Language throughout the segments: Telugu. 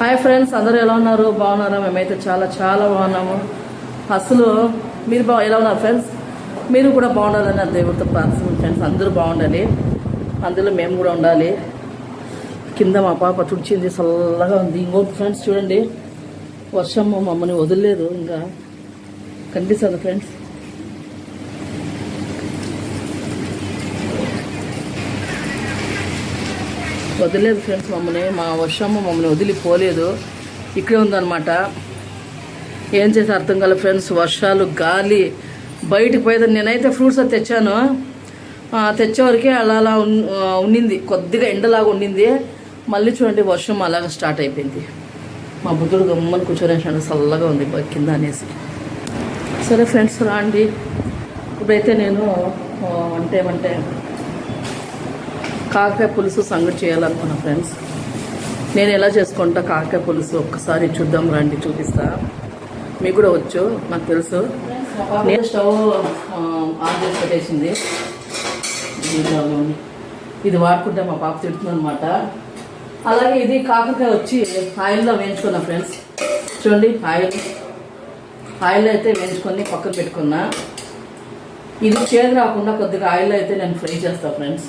హాయ్ ఫ్రెండ్స్ అందరూ ఎలా ఉన్నారు? బాగున్నారా? మేమైతే చాలా చాలా బాగున్నాము. అసలు మీరు బా ఎలా ఉన్నారు ఫ్రెండ్స్ మీరు కూడా బాగుండాలని ఆ దేవుడితో ప్రార్థన ఫ్రెండ్స్ అందరూ బాగుండాలి. అందులో మేము కూడా ఉండాలి. కింద మా పాప తుడిచింది చల్లగా ఉంది. ఇంకోటి ఫ్రెండ్స్ చూడండి. వర్షం మమ్మల్ని వదిలేదు ఇంకా. కనిపిస్తుంది ఫ్రెండ్స్ వదిలేదు ఫ్రెండ్స్ మమ్మల్ని. మా వర్షమ్మ మమ్మల్ని వదిలిపోలేదు. ఇక్కడే ఉందన్నమాట. ఏం చేసి అర్థం కాలే ఫ్రెండ్స్ వర్షాలు గాలి. బయటికి పోయేది నేనైతే ఫ్రూట్స్ అది తెచ్చాను. తెచ్చేవరకే అలా అలా ఉండింది కొద్దిగా ఎండలాగా ఉండింది మళ్ళీ చూడండి వర్షం అలాగా స్టార్ట్ అయిపోయింది. మా బుద్ధుడు గమ్మని కూర్చొని చల్లగా ఉంది కింద అనేసి. సరే ఫ్రెండ్స్ రాండి. ఇప్పుడైతే నేను అంటే ఏమంటే కాకర పులుసు సంగటి చేయాలనుకున్నా ఫ్రెండ్స్ నేను ఎలా చేసుకుంటా కాకర పులుసు? ఒక్కసారి చూద్దాం రండి చూపిస్తా. మీకు కూడా వచ్చు నాకు తెలుసు. నేను స్టవ్ ఆన్ చేసి పెట్టేసింది. ఇది ఇది వాడుకుంటే మా పాప తిడుతుంది అనమాట అలాగే ఇది కాకరకాయ వచ్చి ఆయిల్లో వేయించుకున్నా ఫ్రెండ్స్. చూడండి ఆయిల్. ఆయిల్ అయితే వేయించుకొని పక్కన పెట్టుకున్నా. ఇది చేదు రాకుండా కొద్దిగా ఆయిల్ అయితే నేను ఫ్రై చేస్తాను ఫ్రెండ్స్.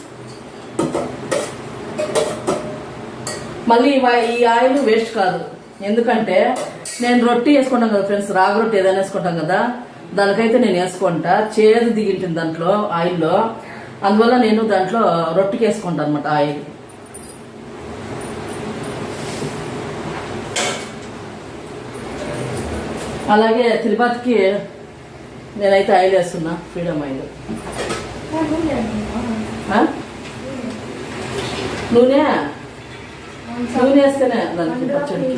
మళ్ళీ ఈ ఆయిల్ వేస్ట్ కాదు. ఎందుకంటే నేను రొట్టి వేసుకుంటాం కదా ఫ్రెండ్స్ రాగి రొట్టి ఏదైనా వేసుకుంటాం కదా దానికైతే నేను వేసుకుంటా. చేదు దిగింటుంది దాంట్లో ఆయిల్లో. అందువల్ల నేను దాంట్లో రొట్టికి వేసుకుంటాను అనమాట ఆయిల్. అలాగే తిరుపతికి నేనైతే ఆయిల్ వేస్తున్నా ఫ్రీడమ్ ఆయిల్? నూనె? నూనె వేస్తేనే దానికి పచ్చడికి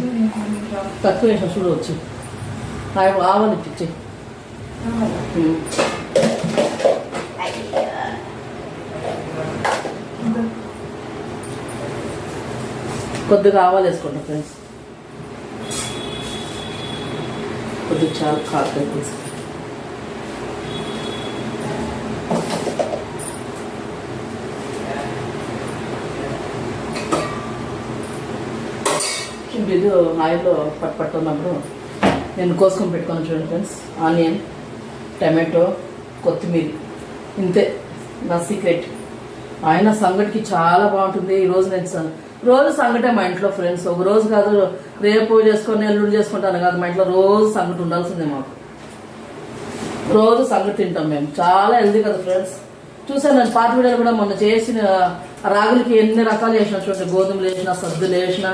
తక్కువ వేసిన చూడవచ్చు నాకు ఆవలు ఇచ్చి కొద్దిగా ఆవాలు వేసుకోండి ఫ్రెండ్స్ కొద్దిగా చాలా కాకర పులుసు ఇది ఆయిల్లో పట్టు పట్టున్నప్పుడు నేను కోసుకొని పెట్టుకొని చూడండి ఫ్రెండ్స్ ఆనియన్ టమాటో కొత్తిమీర. ఇంతే. నా సీక్రెట్ ఆయన సంగటికి చాలా బాగుంటుంది. ఈరోజు నేను రోజు సంగటే మా ఇంట్లో ఫ్రెండ్స్ ఒక రోజు కాదు రేపు చేసుకొని ఎల్లుండి చేసుకుంటాను కాదు. మా ఇంట్లో రోజు సంగటి ఉండాల్సిందే మాకు. రోజు సంగటి తింటాం మేము. చాలా హెల్దీ కదా ఫ్రెండ్స్ చూసాను నేను పాత వీడియోలు కూడా మొన్న చేసిన రాగులకి ఎన్ని రకాలు చేసినా చూడండి. గోధుమలు వేసిన సద్దులు వేసిన.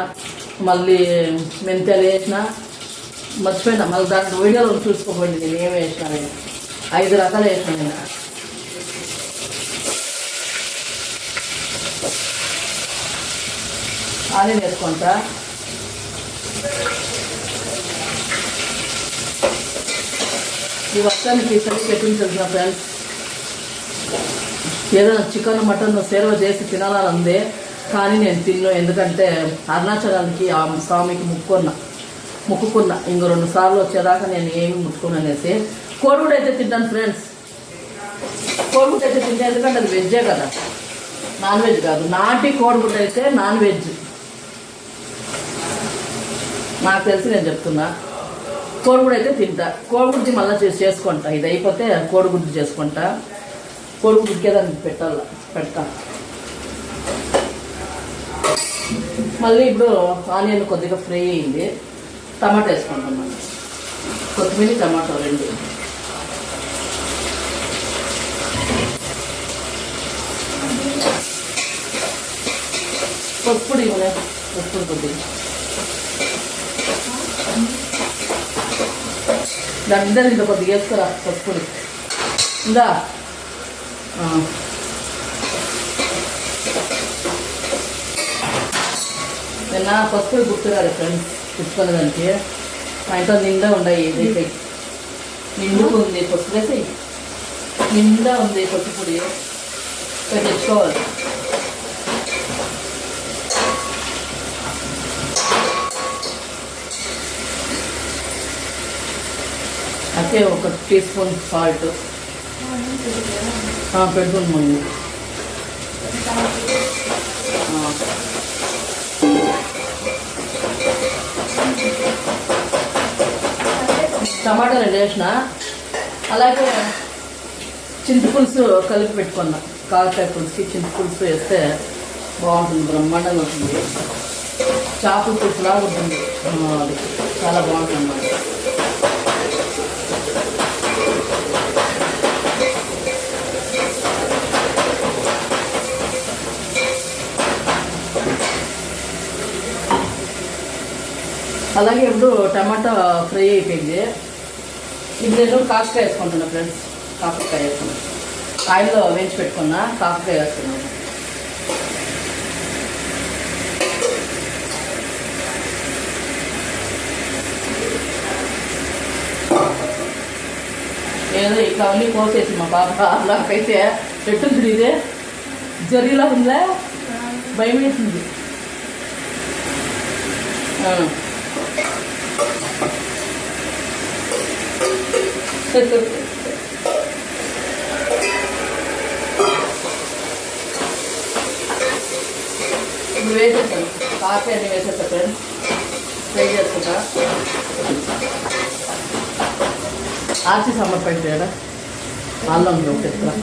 మళ్ళీ మెంతలు వేసిన మర్చిపోయినా. మళ్ళీ దాంట్లో వీడియోలో చూసుకోకండి నేను ఏం వేసిన నేను. ఐదు రకాలు వేసిన నేను. ఆనియన్ వేసుకుంటా. ఈ వర్షానికి ఈసారి పెట్టింది తెలిసిన ఫ్రెండ్స్ ఏదైనా చికెన్ మటన్ సేవ చేసి తినాలని ఉంది కానీ నేను తిన్ను. ఎందుకంటే అరుణాచలానికి ఆ స్వామికి ముక్కున్నా ముక్కుకున్నా. ఇంకో రెండు సార్లు వచ్చేదాకా నేను ఏమి ముట్టుకున్నా అనేసి. కోడిగుడు అయితే తింటాను ఫ్రెండ్స్. కోడిగుడ్డు అయితే తింటే ఎందుకంటే అది వెజ్జే కదా. నాన్ వెజ్ కాదు. నాటి కోడిగుడ్డు అయితే నాన్ వెజ్ నాకు తెలిసి నేను చెప్తున్నా. కోడిగుడ్డు అయితే తింటా. కోడిగుడ్డు మళ్ళీ చేసి చేసుకుంటా. ఇది అయిపోతే కోడిగుడ్డు చేసుకుంటా. కోడిగుడ్డుకే దానికి పెట్టాల? పెడతా. మళ్ళీ ఇప్పుడు ఆనియన్ కొద్దిగా ఫ్రై అయింది. టమాటా వేసుకుంటున్నాను. కొత్తిమీర టమాటో రెండు. పప్పుడి పప్పుడు కొద్దిగా. దాని ఇంత కొద్దిగా వేస్తారా పప్పుడి ఇందా? నిన్న పసుపుడు గుర్తురాలి ఫ్రెండ్స్ పుచ్చుకునే దానికి మా ఇంట్లో నిండా ఉన్నాయి ఏదైతే నిండుకు ఉంది పసుపు వేసి నిండా ఉంది పసుపుడి ఇక్కడ తెచ్చుకోవాలి. అయితే ఒక టీ స్పూన్ సాల్ట్ పెడుతుంది ముందు ఆ. టమాటా వేసిన. అలాగే చింతపులుసు కలిపి పెట్టుకున్నా. కాకరకాయ పులుసుకి చింతపులుసు వేస్తే బాగుంటుంది బ్రహ్మాండంగా ఉంటుంది. చేపల పులుసులా ఉంటుంది. అది చాలా బాగుంటుంది. అన్నమాట అలాగే ఇప్పుడు టమాటా ఫ్రై అయిపోయింది. ఇప్పుడు నేను కాకరకాయ వేసుకుంటున్నా ఫ్రెండ్స్ కాకరకాయ వేసుకున్నా ఆయిల్లో వేయించి పెట్టుకున్నా కాకరకాయ వేసుకున్నాను ఏదో ఇట్లా అన్నీ కోసేసి మా పాప నాకైతే ఎట్టుంది ఇదే. జరిగిలా ఉందా? భయం వేసింది. ఆ. ఇప్పుడు వేసేస్తాను కాఫీ అన్ని వేసేస్తా ఫ్రెండ్స్ ఫ్రై చేసుకుంటా ఆర్చి సాంబార్ పెట్టి కదా అల్లం ఒకటి ఎత్తురా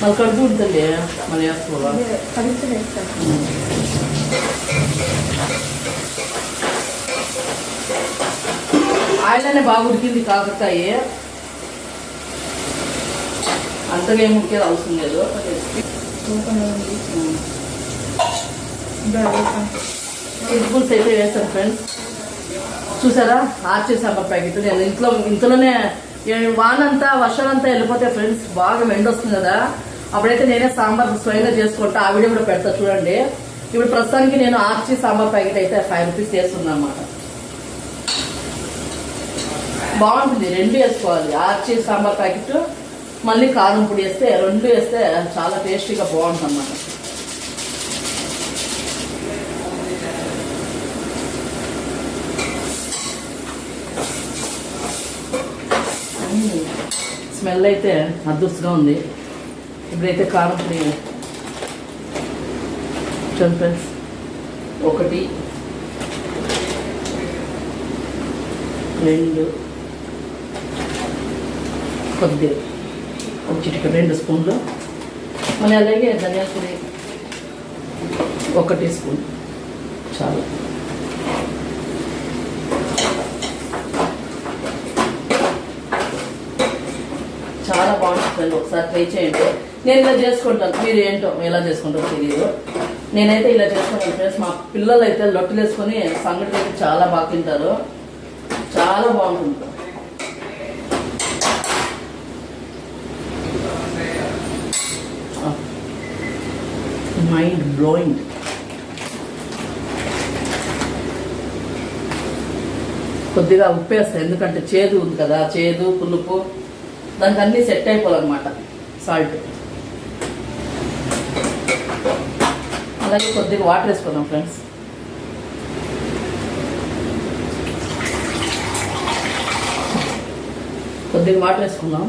మళ్ళీ కడుపు ఉంటుంది మళ్ళీ వేసుకోవాలి కలిసి వేస్తాను ఆయిల్లోనే బాగా ఉడికింది కాకరకాయ అంతగా ఏం అవసరం లేదు. ఓపెన్ అయితే వేస్తాను ఫ్రెండ్స్ చూసారా? ఆర్చే సాంబార్ ప్యాకెట్. నేను ఇంట్లో ఇంట్లోనే వానంతా వర్షాలంతా వెళ్ళిపోతే ఫ్రెండ్స్ బాగా మెండ్ వస్తుంది కదా. అప్పుడైతే నేనే సాంబార్ స్వయంగా చేసుకుంటా. ఆ వీడియో కూడా పెడతా చూడండి. ఇప్పుడు ప్రస్తుతానికి నేను ఆర్చి సాంబార్ ప్యాకెట్ అయితే ఫైవ్ రూపీస్ వేస్తున్నా అనమాట బాగుంటుంది. రెండు వేసుకోవాలి. ఆర్చి సాంబార్ ప్యాకెట్ మళ్ళీ కారం పొడి వేస్తే రెండు వేస్తే చాలా టేస్టీగా బాగుంటుంది అన్నమాట స్మెల్ అయితే అదృష్టంగా ఉంది. ఇప్పుడైతే కారం పొడి చూడండి ఫ్రెండ్స్ ఒకటి రెండు కొద్దిగా. ఒక చిటిక రెండు స్పూన్లు. మళ్ళీ అలాగే ధనియాల పొడి ఒక టీ స్పూన్. చాలు. చాలా బాగుంటుంది. ఒకసారి ట్రై చేయండి. నేను ఇలా చేసుకుంటాను. మీరు ఏంటో ఎలా చేసుకుంటారో తెలియదు నేనైతే ఇలా చేసుకుంటాను ఫ్రెండ్స్. మా పిల్లలు అయితే లొట్టలు వేసుకొని సంగటి అయితే చాలా బాగా తింటారు. చాలా బాగుంటుంది. మైండ్ బ్లోయింగ్ కొద్దిగా ఉప్పు ఎందుకంటే చేదు ఉంది కదా చేదు పులుపు దానికి అన్నీ సెట్ అయిపోవాలన్నమాట సాల్ట్. అలాగే కొద్దిగా వాటర్ వేసుకుందాం ఫ్రెండ్స్. కొద్దిగా వాటర్ వేసుకుందాం.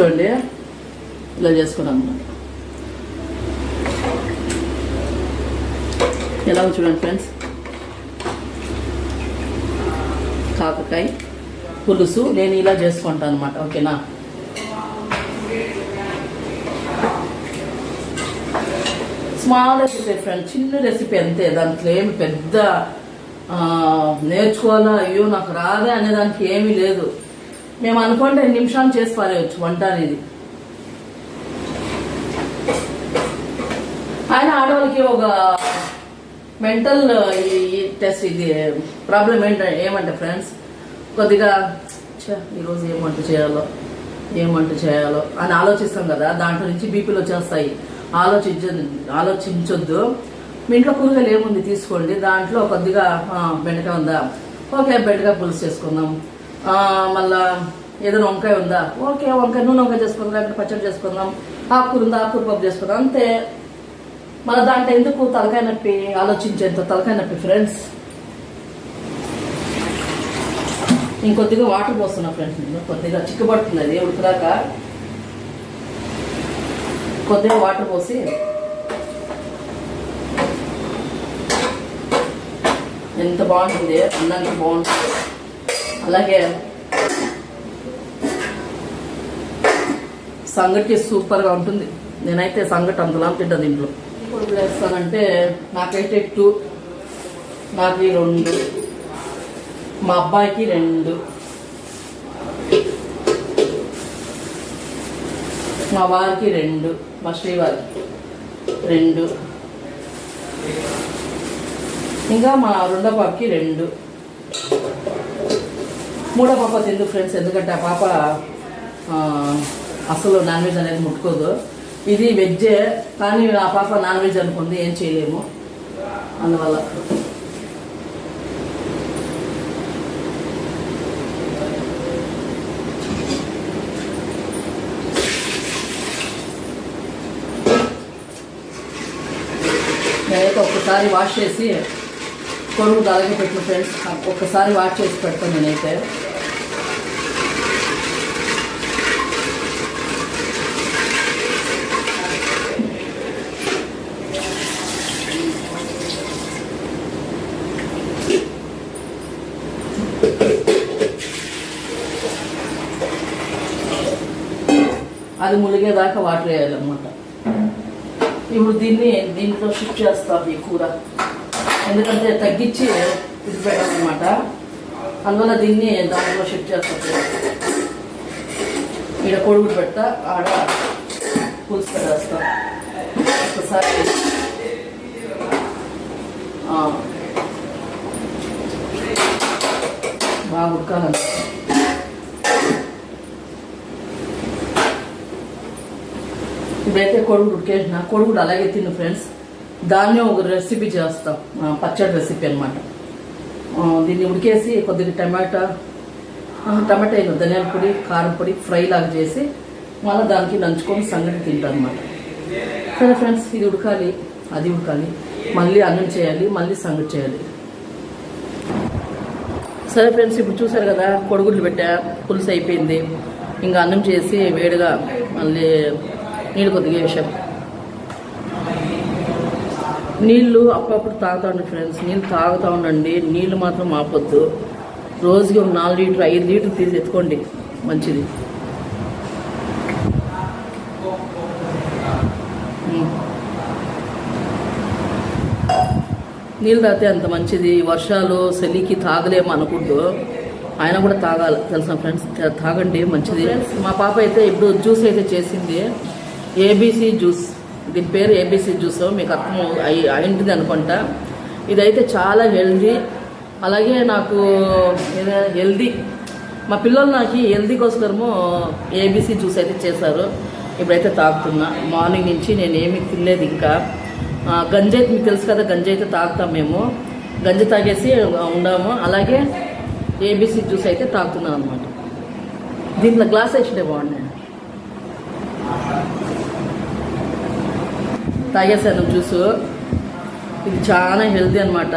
చూడండి ఇలా చేసుకున్నాం అన్నమాట ఎలా చూడండి ఫ్రెండ్స్ కాకకాయ పులుసు నేను ఇలా చేసుకుంటాను అనమాట ఓకేనా? స్మాల్ రెసిపీ ఫ్రెండ్ చిన్న రెసిపీ అంతే దాంట్లో ఏమి పెద్ద నేర్చుకోవాలా? అయ్యో నాకు రాదే అనే దానికి ఏమీ లేదు. మేము అనుకుంటే నిమిషాలు చేసి పారేయచ్చు వంట అనేది ఆయన ఆడవాళ్ళకి ఒక మెంటల్ ఈ టెస్ట్ ఇది ప్రాబ్లం ఏంట ఏమంటే ఫ్రెండ్స్ కొద్దిగా ఈరోజు ఏం వంట చేయాలో ఏం వంట చేయాలో అని ఆలోచిస్తాం కదా దాంట్లో నుంచి బీపీలు వచ్చేస్తాయి. ఆలోచించ ఆలోచించొద్దు. మీ ఇంట్లో కూరగాయలు ఏముంది తీసుకోండి దాంట్లో కొద్దిగా బెండకాయ ఉందా? ఓకే బెండకాయ పులుసు చేసుకుందాం. మళ్ళా ఏదైనా వంకాయ ఉందా? ఓకే వంకాయ నూనె వంకాయ చేసుకుందాం లేకపోతే పచ్చడి చేసుకుందాం ఆకుకూర ఉందా ఆకుకూర పప్పు చేసుకుందాం అంతే. మళ్ళీ దాంట్లో ఎందుకు తలకాయ నొప్పి? ఆలోచించేంత తలకాయ నొప్పి ఫ్రెండ్స్ ఇంకొద్దిగా వాటర్ పోస్తున్నా ఫ్రెండ్స్ నేను కొద్దిగా చిక్కబడుతుంది అది ఉడకదాకా. కొద్దిగా వాటర్ పోసి. ఎంత బాగుంటుంది అన్నానికి బాగుంటుంది. అలాగే సంగటి సూపర్గా ఉంటుంది. నేనైతే సంగటి అంతలా తింటాను ఇంట్లో ఇప్పుడు వేస్తానంటే నాకైతే టూ నాకు రెండు మా అబ్బాయికి రెండు మా వారికి రెండు మా శ్రీవారికి రెండు ఇంకా మా రెండో పాపకి రెండు. మూడో పాప తిందు ఫ్రెండ్స్ ఎందుకంటే ఆ పాప అసలు నాన్ వెజ్ అనేది ముట్టుకోదు. ఇది వెజ్జే కానీ ఆ పాప నాన్ వెజ్ అనుకుంది ఏం చేయలేము. అందువల్ల. నేనైతే ఒక్కసారి వాష్ చేసి కొడుకు అలాగే పెట్టిన ఫ్రెండ్స్ ఒక్కసారి వాష్ చేసి పెడతాను నేనైతే. అది ములిగేదాకా వాటర్ వేయాలన్నమాట. ఇప్పుడు దీన్ని దీంట్లో షిఫ్ట్ చేస్తాను ఈ కూర. ఎందుకంటే తగ్గించి ఇది పెట్టాలన్నమాట అందువల్ల దీన్ని దాంట్లో షిఫ్ట్ చేస్తాం ఈడ కొడుగుడు పెడతా ఆడ పులుసు పెట్టేస్తా ఒకసారి ఆ, బాగా ఉడకాలండి ఇప్పుడైతే కొడుకు ఉడికేసిన. కొడుకు అలాగే తిను ఫ్రెండ్స్ దాన్ని ఒక రెసిపీ చేస్తాం. పచ్చడి రెసిపీ అనమాట దీన్ని ఉడికేసి కొద్దిగా టమాటా టమాటా అయిన ధనియాల పొడి కారం పొడి ఫ్రై లాగా చేసి మళ్ళీ దానికి నంచుకొని సంగటి తింటాం అనమాట సరే ఫ్రెండ్స్ ఇది ఉడకాలి అది ఉడకాలి మళ్ళీ అన్నం చేయాలి మళ్ళీ సంగటి చేయాలి. సరే ఫ్రెండ్స్ ఇప్పుడు చూసారు కదా కొడుగుడ్లు పెట్టా పులుసు అయిపోయింది. ఇంకా అన్నం చేసి వేడిగా మళ్ళీ నీళ్ళు కొద్దిగా వేసాం. నీళ్ళు అప్పుడప్పుడు తాగుతా ఉండండి ఫ్రెండ్స్ నీళ్ళు తాగుతూ ఉండండి. నీళ్ళు మాత్రం ఆపొద్దు. రోజుకి ఒక నాలుగు లీటర్ ఐదు లీటర్ తీసి ఎత్తుకోండి. మంచిది. నీళ్ళు తాగితే అంత మంచిది. వర్షాలు చలికి తాగలేము అనకూడదు. ఆయన కూడా తాగాలి. తెలుసా ఫ్రెండ్స్ తాగండి. మంచిది. మా పాప అయితే ఇప్పుడు జ్యూస్ అయితే చేసింది. ABC juice. దీని పేరు ఏబీసీ జ్యూస్ మీకు అర్థం అయి అయింటుంది అనుకుంటా ఇదైతే చాలా హెల్దీ అలాగే నాకు హెల్దీ మా పిల్లలు నాకు హెల్దీ కోసము ఏబీసీ జ్యూస్ అయితే చేశారు ఇప్పుడైతే తాగుతున్నా మార్నింగ్ నుంచి నేను ఏమి తినలేదు ఇంకా ఆ, మీకు తెలుసు కదా గంజి అయితే తాగుతాం మేము గంజి తాగేసి ఉండాము అలాగే ఏబీసీ జ్యూస్ అయితే తాగుతున్నాం అనమాట దీంట్లో గ్లాస్ వేసిండే బాగున్నాయి తాగేసాను జ్యూసు. ఇది చాలా హెల్దీ అనమాట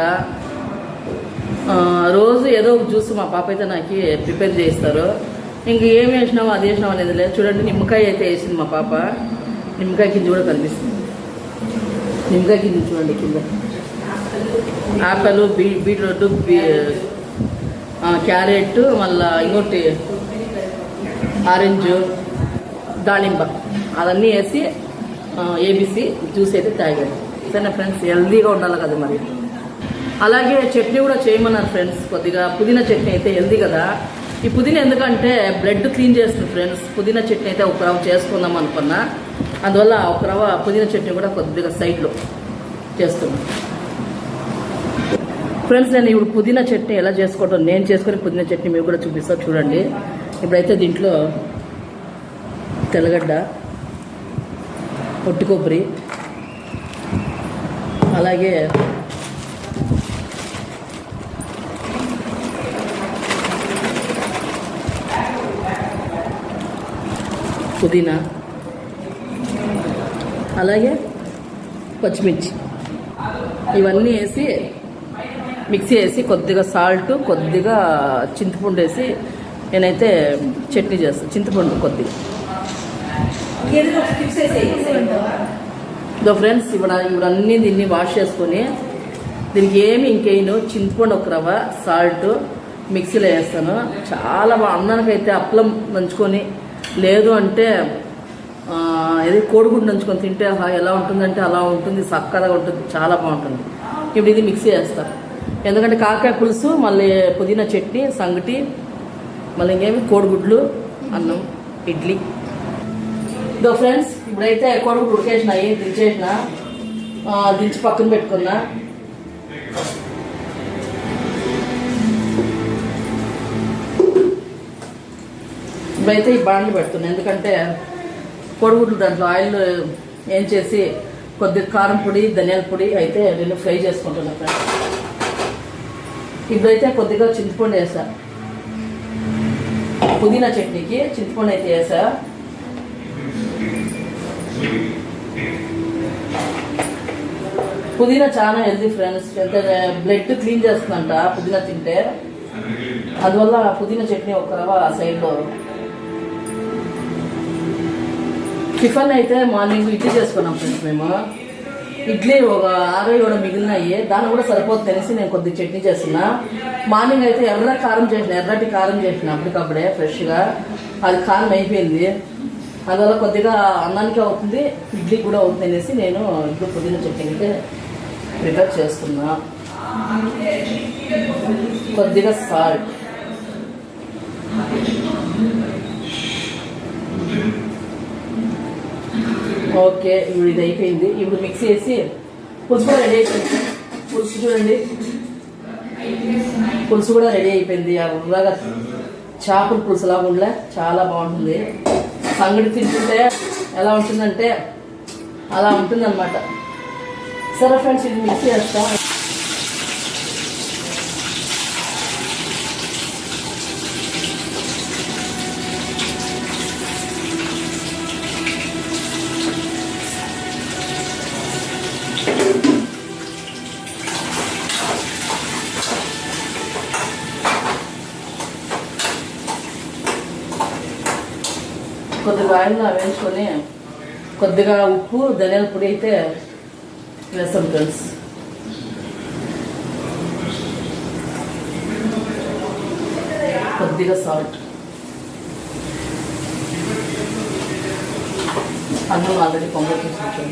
రోజు ఏదో ఒక జ్యూస్ మా పాప అయితే నాకు ప్రిపేర్ చేస్తారు ఇంక ఏం వేసినామో అది వేసినామో అనేది లేదు. చూడండి నిమ్మకాయ అయితే వేసింది మా పాప. నిమ్మకాయ కింద కూడా కనిపిస్తుంది. నిమ్మకాయ కింద చూడండి కింద. Apple B beetroot B carrot మళ్ళా ఇంకోటి ఆరెంజ్ దానిమ్మ అవన్నీ వేసి ఏబీసీ జ్యూస్ అయితే తాగాను సరే ఫ్రెండ్స్ హెల్దీగా ఉండాలి కదా మరి. అలాగే చట్నీ కూడా చేయమన్నారు ఫ్రెండ్స్ కొద్దిగా పుదీనా చట్నీ అయితే హెల్దీ కదా. ఈ పుదీనా ఎందుకంటే బ్లడ్ క్లీన్ చేస్తుంది ఫ్రెండ్స్. పుదీనా చట్నీ అయితే ఒక రవ్వ చేసుకుందాం అనుకున్నా. అందువల్ల ఒక రవ్వ పుదీనా చట్నీ కూడా కొద్దిగా సైడ్లో చేస్తున్నాను ఫ్రెండ్స్ నేను ఇప్పుడు పుదీనా చట్నీ ఎలా చేసుకోవటం నేను చేసుకునే పుదీనా చట్నీ మీకు కూడా చూపిస్తా చూడండి. ఇప్పుడైతే దీంట్లో తెల్లగడ్డ పొట్టి కొబ్బరి. అలాగే పుదీనా. అలాగే పచ్చిమిర్చి. ఇవన్నీ వేసి మిక్సీ వేసి కొద్దిగా సాల్ట్ కొద్దిగా చింతపండు వేసి నేనైతే చట్నీ చేస్తాను చింతపండు కొద్దిగా. ఇదో ఫ్రెండ్స్ ఇప్పుడు ఇవన్నీ అన్నీ దీన్ని వాష్ చేసుకొని దీనికి ఏమి ఇంకేను చింతపండు ఒక రవ్వ సాల్ట్ మిక్సీలో వేస్తాను. చాలా బాగా అన్నానికైతే అప్పలం నంచుకొని లేదు అంటే ఏది కోడిగుడ్డు నంచుకొని తింటే ఎలా ఉంటుందంటే అలా ఉంటుంది చక్కగా ఉంటుంది చాలా బాగుంటుంది. ఇప్పుడు ఇది మిక్సీ వేస్తాను ఎందుకంటే కాకాయ పులుసు మళ్ళీ పుదీనా చట్నీ సంగటి మళ్ళీ ఇంకేమి కోడిగుడ్లు అన్నం ఇడ్లీ. ఇదో ఫ్రెండ్స్ ఇప్పుడైతే కోడిగుడ్డు ఉడికేసినాయి దించేసిన దించి పక్కన పెట్టుకున్నా. ఇప్పుడైతే ఈ బాండ్లు పెడుతున్నా ఎందుకంటే కోడిగుడ్లు దాంట్లో ఆయిల్ ఏం చేసి కొద్దిగా కారం పొడి ధనియాల పొడి అయితే నేను ఫ్రై చేసుకుంటున్నా ఫ్రెండ్స్. ఇప్పుడైతే కొద్దిగా చింతపండు వేసా. పుదీనా చట్నీకి చింతపండు అయితే వేసా. పుదీనా చాలా హెల్తీ ఫ్రెండ్స్ ఎంత బ్లడ్ క్లీన్ చేస్తుందంట పుదీనా తింటే. అందువల్ల పుదీనా చట్నీ ఒక ఆ సైడ్లో టిఫిన్ అయితే మార్నింగ్ ఇడ్లీ చేసుకున్నాం ఫ్రెండ్స్ మేము. ఇడ్లీ ఒక ఆరో కూడా మిగిలినాయి. దాన్ని కూడా సరిపోతుంది తెలిసి నేను కొద్దిగా చట్నీ చేస్తున్నా. మార్నింగ్ అయితే ఎర్ర కారం చేసిన ఎర్రటి కారం చేసిన అప్పటికప్పుడే ఫ్రెష్గా అది కారం అయిపోయింది. అందువల్ల కొద్దిగా అన్నానికి అవుతుంది ఇడ్లీ కూడా అవుతుంది అనేసి నేను ఇప్పుడు పుదీనా చట్నీ అయితే ప్రిపేర్ చేస్తున్నా. కొద్దిగా సాల్ట్ ఓకే ఇప్పుడు ఇది అయిపోయింది. ఇప్పుడు మిక్స్ చేసి పులుసు కూడా రెడీ అయిపోయింది. పులుసు చూడండి. పులుసు కూడా రెడీ అయిపోయింది. అలాగా చేపల పులుసు లాగా ఉండలే చాలా బాగుంటుంది. సంగటి తింటుంటే ఎలా ఉంటుందంటే అలా ఉంటుందన్నమాట. సరే ఫ్రెండ్స్ ఇది మిక్స్ చేస్తాం. కొద్దిగా ఆయిల్లో వేసుకొని కొద్దిగా ఉప్పు ధనియాల పొడి అయితే వేస్తాం ఫ్రెండ్స్. కొద్దిగా సాల్ట్. అన్నం ఆల్రెడీ పొంగల్ తీసుకుంటాం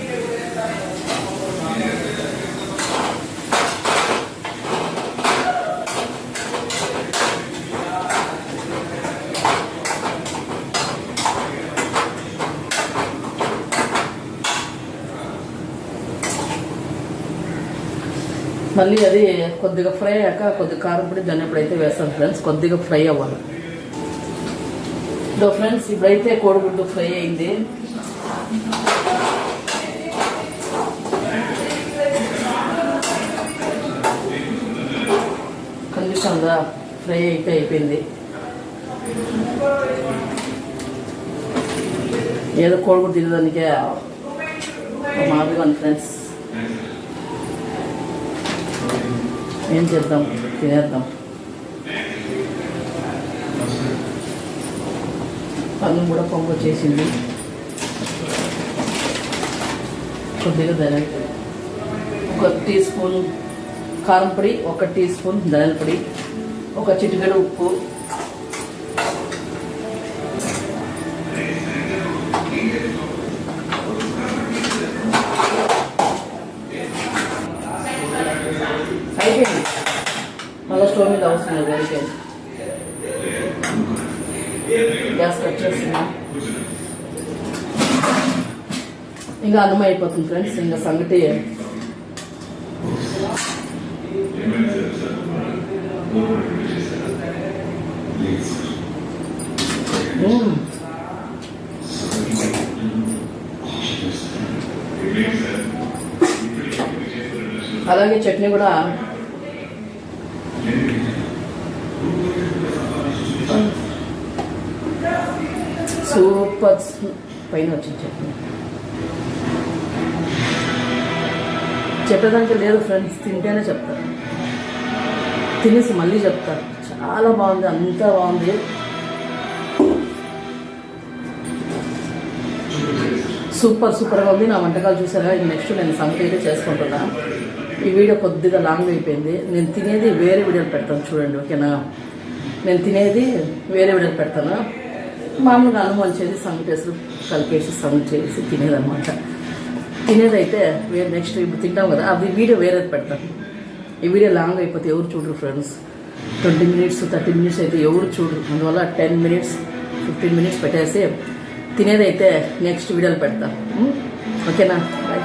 మళ్ళీ అది కొద్దిగా ఫ్రై అయ్యాక కొద్దిగా కారం పొడి అయితే వేస్తాను ఫ్రెండ్స్ కొద్దిగా ఫ్రై అవ్వాలి. ఇదో ఫ్రెండ్స్ ఇప్పుడైతే కోడిగుడ్డు ఫ్రై అయింది. కనిపిస్తుందా ఫ్రై అయితే అయిపోయింది. ఏదో కోడిగుడ్డు తినడానికే మాదిగా ఉంది ఫ్రెండ్స్ ఏం చేద్దాం? తినేద్దాం. పళ్ళు కూడా పొంగు వచ్చేసింది. కొద్దిగా ధనియాల పొడి. ఒక టీ స్పూన్ కారం పొడి ఒక టీ స్పూన్ ధనియాల పొడి ఒక చిటికెడు ఉప్పు అయిపోయింది మళ్ళీ స్టవ్ మీద అవసరం లేదు అయిపోయింది గ్యాస్ కట్ చేస్తున్నా ఇంకా అర్థమైపోతుంది అయిపోతుంది ఫ్రెండ్స్ ఇంకా సంగతి. అలాగే చట్నీ కూడా. సూపర్. పైన వచ్చింది చట్నీ. చెప్పేదానికి లేదు ఫ్రెండ్స్ తింటేనే చెప్తారు. తినేసి మళ్ళీ చెప్తారు. చాలా బాగుంది అంతా బాగుంది. సూపర్ సూపర్గా ఉంది. నా వంటకాలు చూసారా? నెక్స్ట్ నేను సంగతి చేసుకుంటున్నా. ఈ వీడియో కొద్దిగా లాంగ్ అయిపోయింది. నేను తినేది వేరే వీడియోలు పెడతాను చూడండి ఓకేనా? నేను తినేది వేరే వీడియోలు పెడతాను. మామూలుగా అనుమానం చేసి సంగటేసి కలిపేసి సంగటి చేసి తినేదన్నమాట. తినేదైతే వేరే నెక్స్ట్ ఇప్పుడు తింటాం కదా. అది వీడియో వేరేది పెడతాను ఈ వీడియో లాంగ్ అయిపోతే ఎవరు చూడరు friends twenty minutes thirty minutes అయితే ఎవరు చూడరు. అందువల్ల టెన్ మినిట్స్ ఫిఫ్టీన్ మినిట్స్ పెట్టేసి తినేదైతే నెక్స్ట్ వీడియోలు పెడతాను ఓకేనా బాయ్